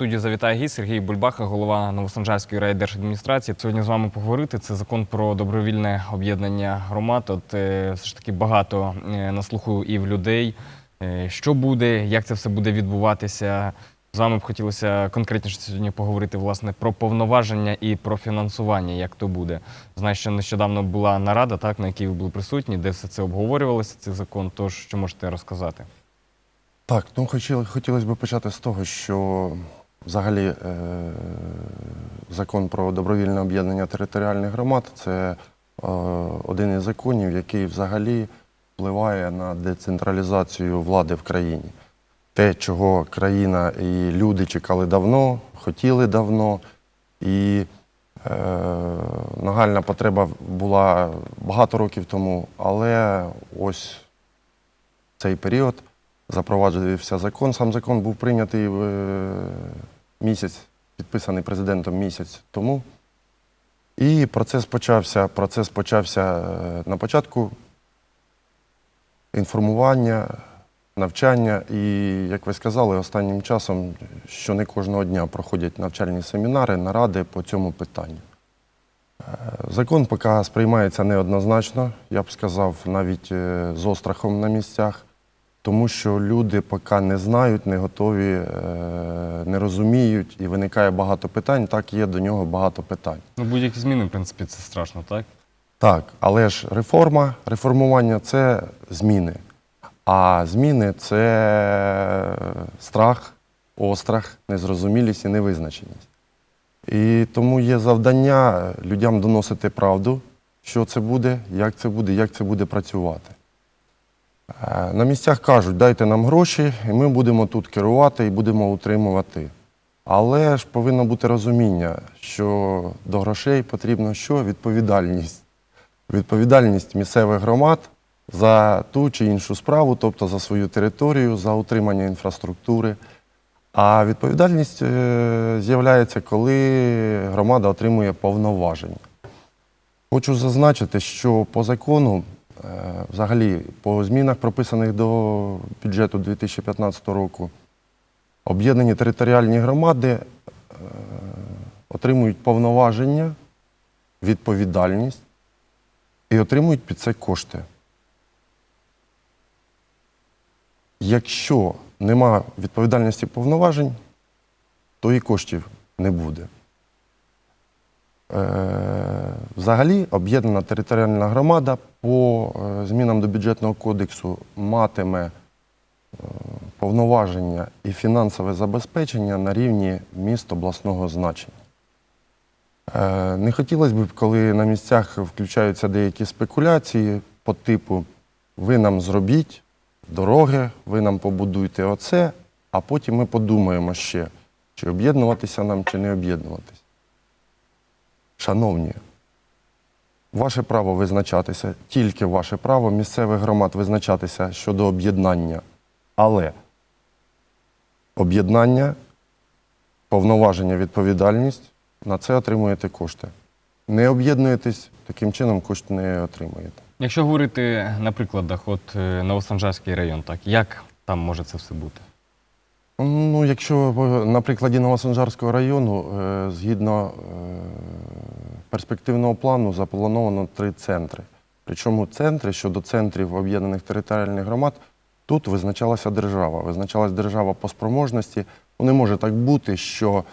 студію завітає гість Сергій Бульбаха, голова Новосанжарської райдержадміністрації. Сьогодні з вами поговорити. Це закон про добровільне об'єднання громад. От е, все ж таки багато е, на слуху і в людей. Е, Що буде, як це все буде відбуватися? З вами б хотілося конкретніше сьогодні поговорити власне про повноваження і про фінансування, як то буде. Знаю, що нещодавно була нарада, так на якій ви були присутні, де все це обговорювалося. Цей закон. Тож що можете розказати? Так, ну хотілося б почати з того, що взагалі е, закон про добровільне об'єднання територіальних громад це е, один із законів, який взагалі впливає на децентралізацію влади в країні. Те, чого країна і люди чекали давно, хотіли давно, і е, нагальна потреба була багато років тому, але ось цей період запроваджувався закон. Сам закон був прийнятий е, місяць, підписаний президентом місяць тому. І процес почався. Процес почався е, на початку інформування, навчання. І, як ви сказали, останнім часом, що не кожного дня проходять навчальні семінари, наради по цьому питанню. Е, Закон поки сприймається неоднозначно, я б сказав, навіть з острахом на місцях, тому що люди поки не знають, не готові, е, не розуміють, і виникає багато питань. Так, є до нього багато питань. Ну, будь-які зміни, в принципі, це страшно, так? Так, але ж реформа, реформування це зміни. А зміни це страх, острах, незрозумілість і невизначеність. І тому є завдання людям доносити правду, що це буде, як це буде, як це буде працювати. Е, На місцях кажуть, дайте нам гроші, і ми будемо тут керувати і будемо утримувати. Але ж повинно бути розуміння, що до грошей потрібно що? Відповідальність. Відповідальність місцевих громад за ту чи іншу справу, тобто за свою територію, за утримання інфраструктури. А відповідальність е, з'являється, коли громада отримує повноваження. Хочу зазначити, що по закону, взагалі, по змінах, прописаних до бюджету 2015 року, об'єднані територіальні громади е, отримують повноваження, відповідальність і отримують під це кошти. Якщо нема відповідальності повноважень, то і коштів не буде. Е, Взагалі, об'єднана територіальна громада по е, змінам до бюджетного кодексу матиме е, повноваження і фінансове забезпечення на рівні міст обласного значення. Не хотілося б, коли на місцях включаються деякі спекуляції по типу ви нам зробіть дороги, ви нам побудуйте оце, а потім ми подумаємо ще, чи об'єднуватися нам, чи не об'єднуватися. Шановні, ваше право визначатися, тільки ваше право місцевих громад визначатися щодо об'єднання. Але об'єднання, повноваження, відповідальність на це отримуєте кошти. Не об'єднуєтесь, таким чином кошти не отримуєте. Якщо говорити на прикладах, от е, Новосанжарський район, так як там може це все бути? Ну, якщо е, на прикладі Новосанжарського району, е, згідно перспективного плану, заплановано три центри. Причому центри щодо центрів об'єднаних територіальних громад, тут визначалася держава. Визначалась держава по спроможності. Ну, не може так бути, що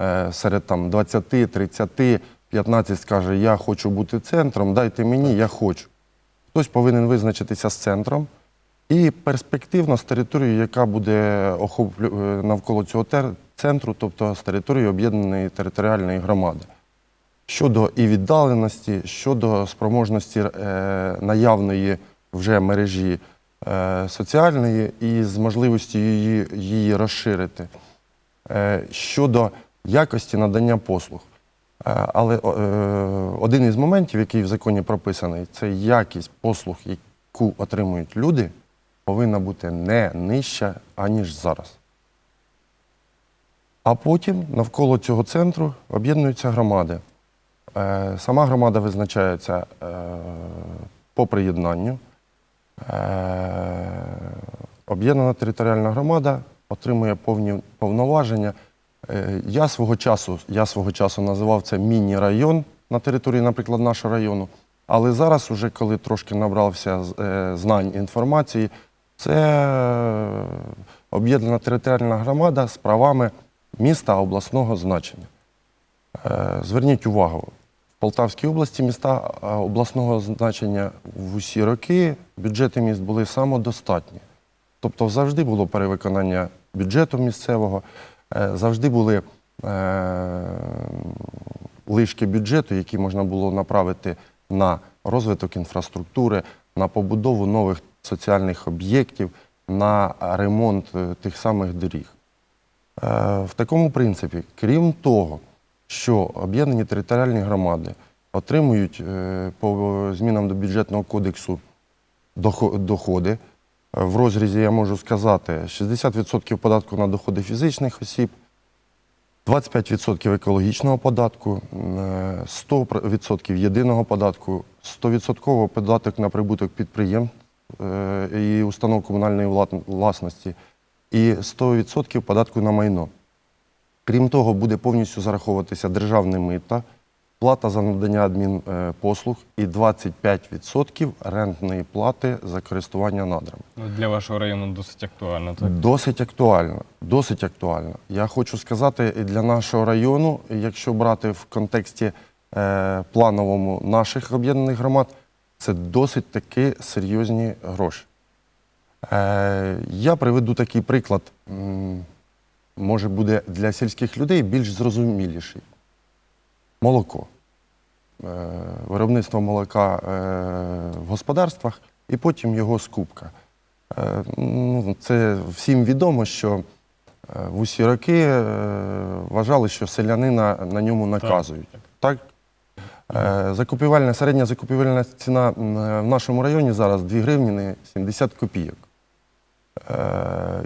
е, серед там, 20, 30, 15 скаже, я хочу бути центром, дайте мені, я хочу. Хтось повинен визначитися з центром і перспективно з територією, яка буде е, навколо цього центру, тобто з територією об'єднаної територіальної громади. Щодо і віддаленості, щодо спроможності е, наявної вже мережі е, соціальної і з можливістю її, її розширити, е, щодо якості надання послуг. Але один із моментів, який в законі прописаний, це якість послуг, яку отримують люди, повинна бути не нижча, аніж зараз. А потім навколо цього центру об'єднуються громади. Е, Сама громада визначається е, по приєднанню. Е, Об'єднана територіальна громада отримує повні повноваження Я свого часу, я свого часу називав це міні-район на території, наприклад, нашого району. Але зараз, уже коли трошки набрався знань інформації, це об'єднана територіальна громада з правами міста обласного значення. Зверніть увагу, Полтавській області міста обласного значення в усі роки бюджети міст були самодостатні. Тобто завжди було перевиконання бюджету місцевого, е, завжди були е, лишки бюджету, які можна було направити на розвиток інфраструктури, на побудову нових соціальних об'єктів, на ремонт е, тих самих доріг. В такому принципі, крім того, що об'єднані територіальні громади отримують е, по змінам до бюджетного кодексу доходи. Е, В розрізі я можу сказати 60% податку на доходи фізичних осіб, 25% екологічного податку, е, 100% єдиного податку, 100% податок на прибуток підприємств е, і установ комунальної власності, і 100% податку на майно. Крім того, буде повністю зараховуватися державне мито, плата за надання адмінпослуг і 25% рентної плати за користування надрами. Ну, Для вашого району досить актуально. Так? Досить актуально. Досить актуально. Я хочу сказати, для нашого району, якщо брати в контексті е, плановому наших об'єднаних громад, це досить таки серйозні гроші. Е, я приведу такий приклад, може буде для сільських людей більш зрозуміліший. Молоко. Е, виробництво молока е, в господарствах і потім його скупка. Е, Ну, це всім відомо, що в усі роки вважали, що селянина на ньому наказують. Так? Закупівельна, середня закупівельна ціна в нашому районі зараз 2 гривні 70 копійок.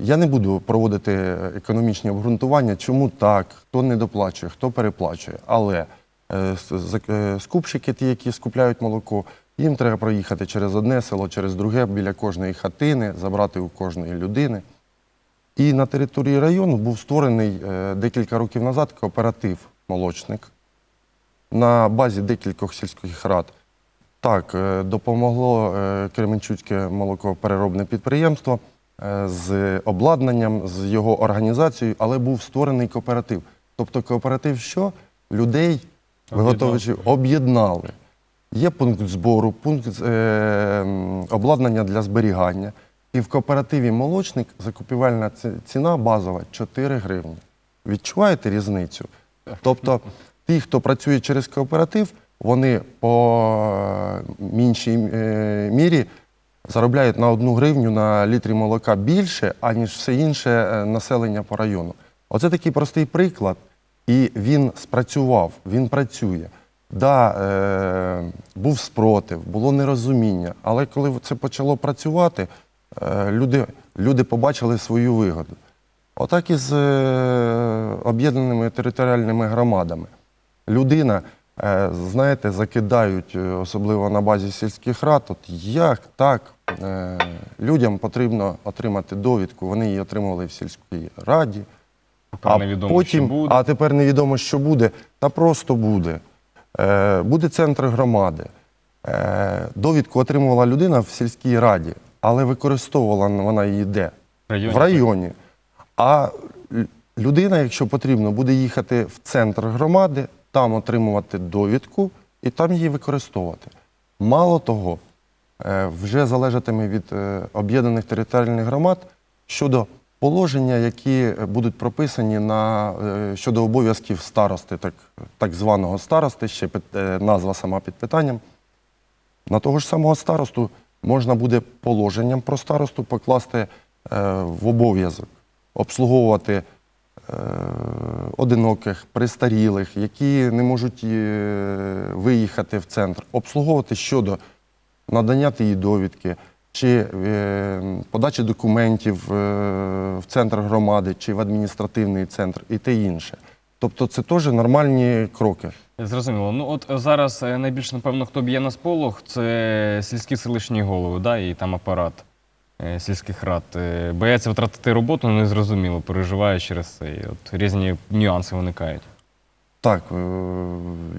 Я не буду проводити економічні обґрунтування, чому так, хто не доплачує, хто переплачує. Але е, е, скупщики, ті, які скупляють молоко, їм треба проїхати через одне село, через друге, біля кожної хатини, забрати у кожної людини. І на території району був створений е, декілька років назад кооператив молочник на базі декількох сільських рад. Так, допомогло Кременчуцьке молокопереробне підприємство з обладнанням, з його організацією, але був створений кооператив. Тобто кооператив що? Людей, виготовлювачів, об'єднали. Є пункт збору, пункт е, обладнання для зберігання. І в кооперативі молочник закупівельна ціна базова 4 гривні. Відчуваєте різницю? Тобто ті, хто працює через кооператив, вони по меншій е, мірі заробляють на одну гривню на літрі молока більше, аніж все інше е, населення по району. Оце такий простий приклад, і він спрацював, він працює. Да, е, був спротив, було нерозуміння, але коли це почало працювати, е, люди, люди побачили свою вигоду. Отак і з е, об'єднаними територіальними громадами. Людина, знаєте, закидають, е, особливо на базі сільських рад, от як так, е, людям потрібно отримати довідку, вони її отримували в сільській раді. Тепер невідомо, потім, що буде. а тепер невідомо, що буде, та просто буде. Е, буде центр громади. Е, довідку отримувала людина в сільській раді, але використовувала вона її де? районі, в районі. А людина, якщо потрібно, буде їхати в центр громади, там отримувати довідку і там її використовувати. Мало того, е, вже залежатиме від е, об'єднаних територіальних громад щодо положення, які будуть прописані на, е, щодо обов'язків старости, так, так званого старости, ще під- назва сама під питанням. На того ж самого старосту можна буде положенням про старосту покласти в обов'язок обслуговувати одиноких, престарілих, які не можуть е, виїхати в центр, обслуговувати щодо надання тієї довідки, чи е, подачі документів е, в центр громади, чи в адміністративний центр, і те інше. Тобто це теж нормальні кроки. Зрозуміло. Ну от зараз е, найбільше, напевно, хто б'є на сполох, це сільські селищні голови, да, і там апарат. Е, сільських рад е, бояться втратити роботу, не зрозуміло, переживають через це. І От різні нюанси виникають. Так, е,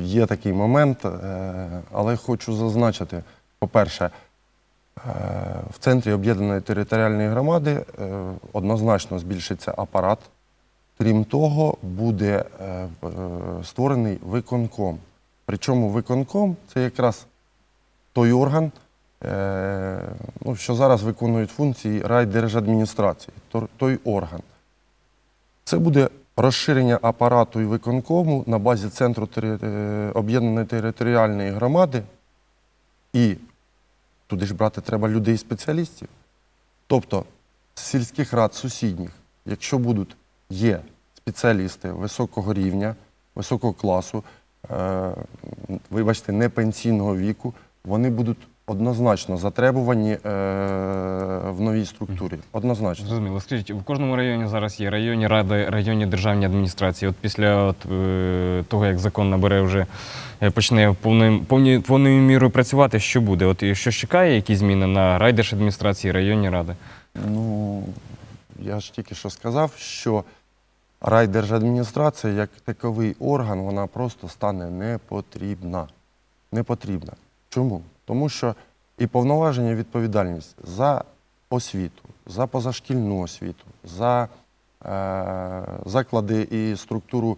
є такий момент, але хочу зазначити, по-перше, в центрі об'єднаної територіальної громади однозначно збільшиться апарат. Крім того, буде створений виконком. Причому виконком це якраз той орган, ну, що зараз виконують функції райдержадміністрації, той орган. Це буде розширення апарату і виконкому на базі центру е, об'єднаної територіальної громади. І туди ж брати треба людей-спеціалістів. Тобто з сільських рад сусідніх, якщо будуть є спеціалісти високого рівня, високого класу, е, вибачте, не пенсійного віку, вони будуть однозначно затребувані е, в новій структурі. Однозначно. Зрозуміло. Скажіть, в кожному районі зараз є районні ради, районні державні адміністрації. От після от, е, того, як закон набере вже е, почне повною, повні, повною мірою працювати, що буде? От і що чекає, які зміни на райдержадміністрації, районні ради? Ну, я ж тільки що сказав, що райдержадміністрація як таковий орган, вона просто стане непотрібна. Не потрібна. Чому? Тому що і повноваження, і відповідальність за освіту, за позашкільну освіту, за е, заклади і структуру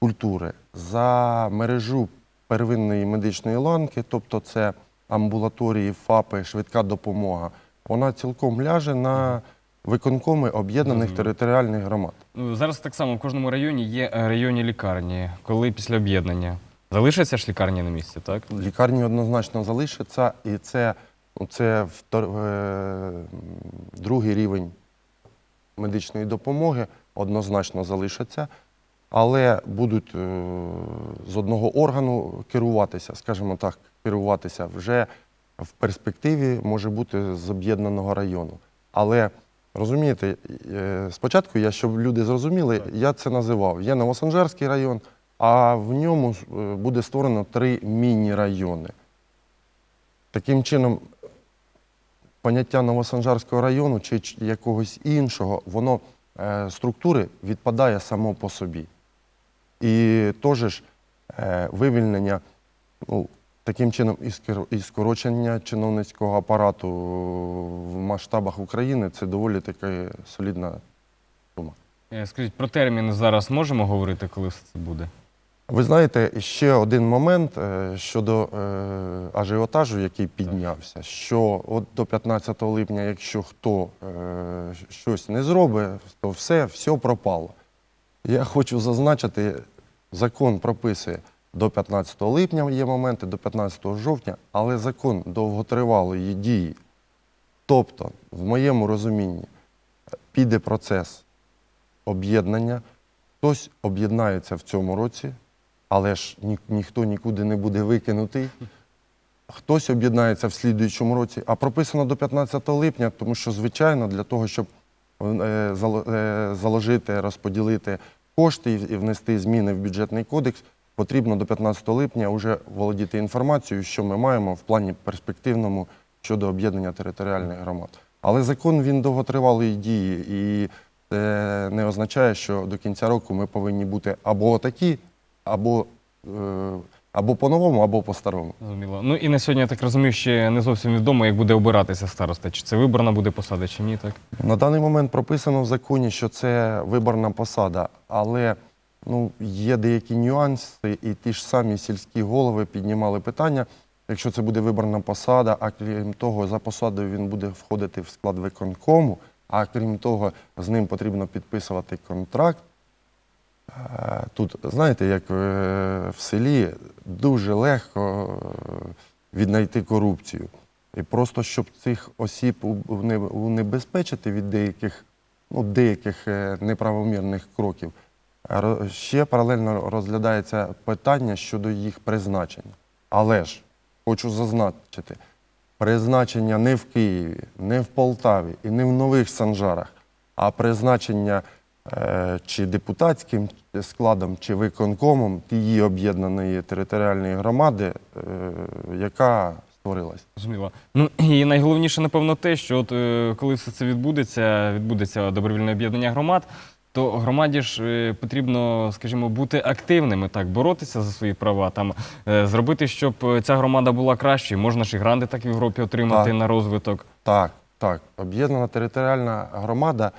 культури, за мережу первинної медичної ланки, тобто це амбулаторії, ФАПи, швидка допомога, вона цілком ляже на виконкоми об'єднаних територіальних громад. Зараз так само в кожному районі є е, районні лікарні. Коли після об'єднання залишаться ж лікарні на місці, так? Лікарні однозначно залишаться, і це, ну, це втор- е, другий рівень медичної допомоги однозначно залишаться, але будуть е, з одного органу керуватися, скажімо так, керуватися вже в перспективі може бути з об'єднаного району. Але розумієте, е, спочатку я, щоб люди зрозуміли, я це називав. Є Новосанжарський район, а в ньому е, буде створено три міні-райони. Таким чином, поняття Новосанжарського району чи якогось іншого, воно е, структури відпадає само по собі. І теж е, вивільнення, ну, таким чином, і скорочення чиновницького апарату в масштабах України це доволі така солідна сума. Скажіть, про терміни зараз можемо говорити, коли все це буде? Ви знаєте, ще один момент е, щодо е, ажіотажу, який піднявся, що от до 15 липня, якщо хто е, щось не зробить, то все, все пропало. Я хочу зазначити, закон прописує до 15 липня є моменти, до 15 жовтня, але закон довготривалої дії. Тобто, в моєму розумінні, піде процес об'єднання, хтось об'єднається в цьому році, але ж ні, ніхто нікуди не буде викинутий. Хтось об'єднається в слідуючому році, а прописано до 15 липня, тому що, звичайно, для того, щоб е, е, заложити, розподілити кошти і внести зміни в бюджетний кодекс, потрібно до 15 липня вже володіти інформацією, що ми маємо в плані перспективному щодо об'єднання територіальних громад. Але закон він довготривалої дії, і це не означає, що до кінця року ми повинні бути або такі, або, е, або по-новому, або по-старому. Зрозуміло. Ну і на сьогодні, я так розумію, ще не зовсім відомо, як буде обиратися староста. Чи це виборна буде посада, чи ні, так? На даний момент прописано в законі, що це виборна посада, але ну, є деякі нюанси, і ті ж самі сільські голови піднімали питання. Якщо це буде виборна посада, а крім того, за посадою він буде входити в склад виконкому, а крім того, з ним потрібно підписувати контракт. Е, Тут, знаєте, як е, в селі дуже легко е, віднайти корупцію. І просто щоб цих осіб унебезпечити від деяких, ну, деяких неправомірних кроків, ще паралельно розглядається питання щодо їх призначення. Але ж хочу зазначити, призначення не в Києві, не в Полтаві і не в Нових Санжарах, а призначення чи депутатським складом, чи виконкомом тієї об'єднаної територіальної громади, е, яка створилась. Зрозуміло. Ну і найголовніше, напевно, те, що от е, коли все це відбудеться, відбудеться добровільне об'єднання громад, то громаді ж е, потрібно, скажімо, бути активними, так, боротися за свої права, там е, зробити, щоб е, ця громада була кращою. Можна ж і гранди так в Європі отримати Так. на розвиток. Так, так. Об'єднана територіальна громада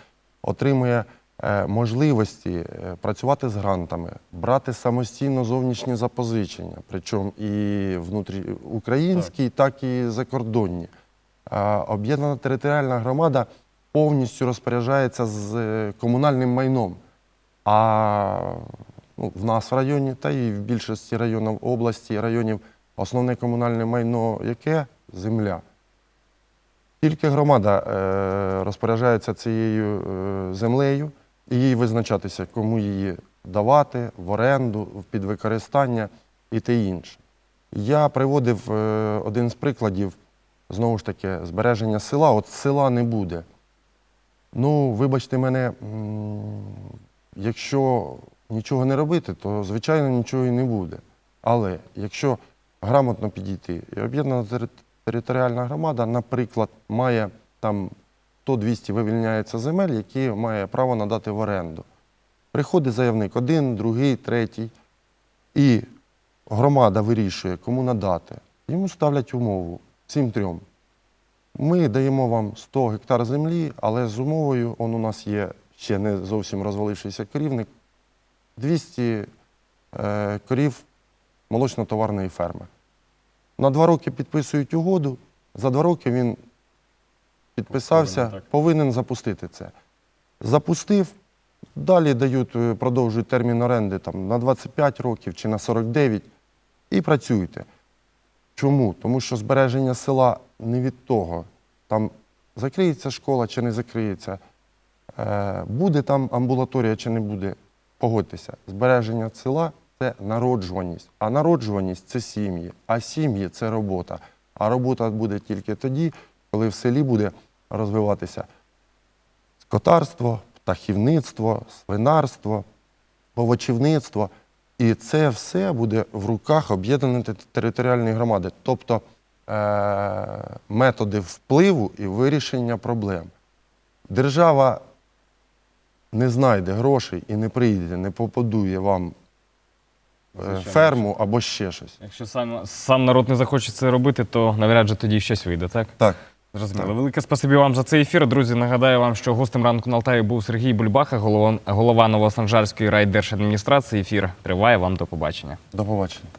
отримує е, можливості е, працювати з грантами, брати самостійно зовнішні запозичення, причому і внутріукраїнські, так. і закордонні. Е, Об'єднана територіальна громада повністю розпоряджається з е, комунальним майном. А ну, в нас в районі, та і в більшості районів області, районів, основне комунальне майно яке? Земля. Тільки громада е, розпоряджається цією е, землею і їй визначатися, кому її давати в оренду, в підвикористання і те інше. Я приводив е, один з прикладів, знову ж таки, збереження села. От села не буде. Ну, вибачте мене, якщо нічого не робити, то звичайно нічого і не буде. Але якщо грамотно підійти, і об'єднана територіальна громада, наприклад, має там 100-200 вивільняється земель, які має право надати в оренду. Приходить заявник один, другий, третій, і громада вирішує, кому надати. Йому ставлять умову всім трьом. Ми даємо вам 100 гектар землі, але з умовою, он у нас є ще не зовсім розвалившийся корівник, 200 е, корів молочно-товарної ферми. На два роки підписують угоду, за два роки він підписався, Повинен, повинен запустити це. Запустив, далі дають, е, продовжують термін оренди там, на 25 років чи на 49 і працюйте. Чому? Тому що збереження села не від того, там закриється школа чи не закриється, е, буде там амбулаторія чи не буде. Погодьтеся, збереження села це народжуваність, а народжуваність це сім'ї, а сім'ї це робота. А робота буде тільки тоді, коли в селі буде розвиватися скотарство, птахівництво, свинарство, овочівництво. І це все буде в руках об'єднаної територіальної громади, тобто е- методи впливу і вирішення проблем. Держава не знайде грошей і не прийде, не побудує вам е, ферму або ще щось. Якщо сам, сам народ не захоче це робити, то навряд чи тоді щось вийде, так? Так. Зрозуміло. Велике спасибі вам за цей ефір. Друзі, нагадаю вам, що гостем ранку на Алтаї був Сергій Бульбаха, голова, голова Новосанжарської райдержадміністрації. Ефір триває. Вам до побачення. До побачення.